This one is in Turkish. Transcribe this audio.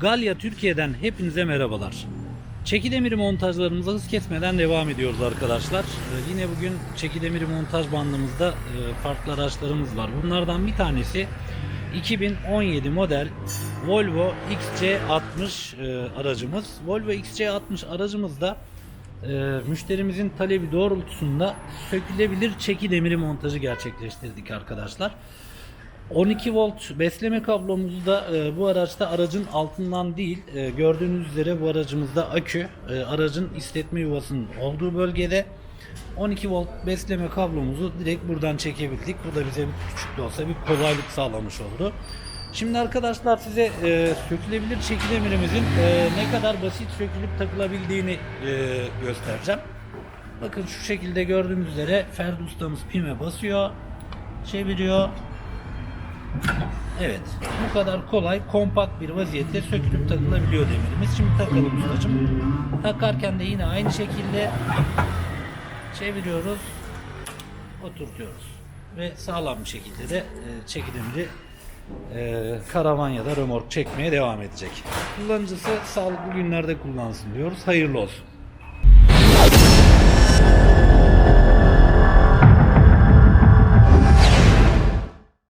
Galya Türkiye'den hepinize merhabalar. Çekidemir montajlarımıza hız kesmeden devam ediyoruz arkadaşlar. Ee, yine bugün Çekidemir montaj bandımızda e, farklı araçlarımız var. Bunlardan bir tanesi 2017 model Volvo XC60 e, aracımız. Volvo XC60 aracımızda e, müşterimizin talebi doğrultusunda sökülebilir çeki demiri montajı gerçekleştirdik arkadaşlar. 12 volt besleme kablomuzu da e, bu araçta aracın altından değil e, gördüğünüz üzere bu aracımızda akü e, aracın istetme yuvasının olduğu bölgede 12 volt besleme kablomuzu direkt buradan çekebildik. Bu da bize küçük de olsa bir kolaylık sağlamış oldu. Şimdi arkadaşlar size e, sökülebilir çekidemirimizin e, ne kadar basit sökülüp takılabildiğini e, göstereceğim. Bakın şu şekilde gördüğünüz üzere Ferdi ustamız pime basıyor, çeviriyor. Evet. Bu kadar kolay, kompakt bir vaziyette sökülüp takılabiliyor demirimiz. Şimdi takalım ustacım. Takarken de yine aynı şekilde çeviriyoruz, oturtuyoruz. Ve sağlam bir şekilde de e, çekidemiri e, karavan ya da römork çekmeye devam edecek. Kullanıcısı sağlıklı günlerde kullansın diyoruz. Hayırlı olsun.